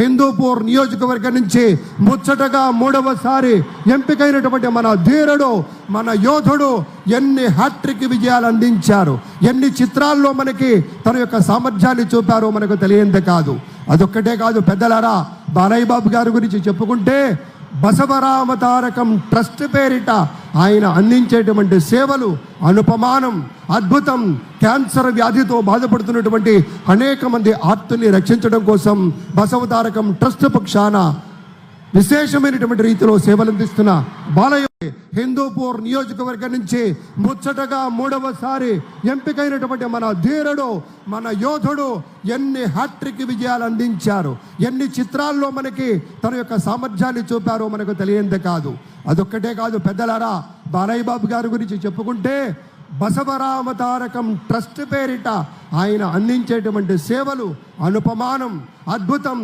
హిందూపూర్ నియోజకవర్గం నుంచి ముచ్చటగా మూడవసారి ఎంపికైనటువంటి మన ధీరుడు మన యోధుడు ఎన్ని హ్యాట్రిక్ విజయాలు అందించారు ఎన్ని చిత్రాల్లో మనకి తన యొక్క సామర్థ్యాన్ని చూపారో మనకు తెలియంది కాదు. అదొక్కటే కాదు పెద్దలారా బాలయ్య బాబు గారి గురించి చెప్పుకుంటే బసవరామతారకం ట్రస్ట్ పేరిట ఆయన అందించేటువంటి సేవలు అనుపమానం అద్భుతం క్యాన్సర్ వ్యాధితో బాధపడుతున్నటువంటి అనేక మంది ఆత్తుల్ని రక్షించడం కోసం బసవతారకం ట్రస్ట్ పక్షాన విశేషమైనటువంటి రీతిలో సేవలు అందిస్తున్న బాలయ్య హిందూపూర్ నియోజకవర్గం నుంచి ముచ్చటగా మూడవసారి ఎంపికైనటువంటి మన ధీరుడు మన యోధుడు ఎన్ని హ్యాట్రిక్ విజయాలు అందించారు ఎన్ని చిత్రాల్లో మనకి తన యొక్క సామర్థ్యాన్ని చూపారో మనకు తెలియంది కాదు. అదొక్కటే కాదు పెద్దలారా బాలయ్య బాబు గారి గురించి చెప్పుకుంటే బసవరామ తారకం ట్రస్ట్ పేరిట ఆయన అందించేటువంటి సేవలు అనుపమానం అద్భుతం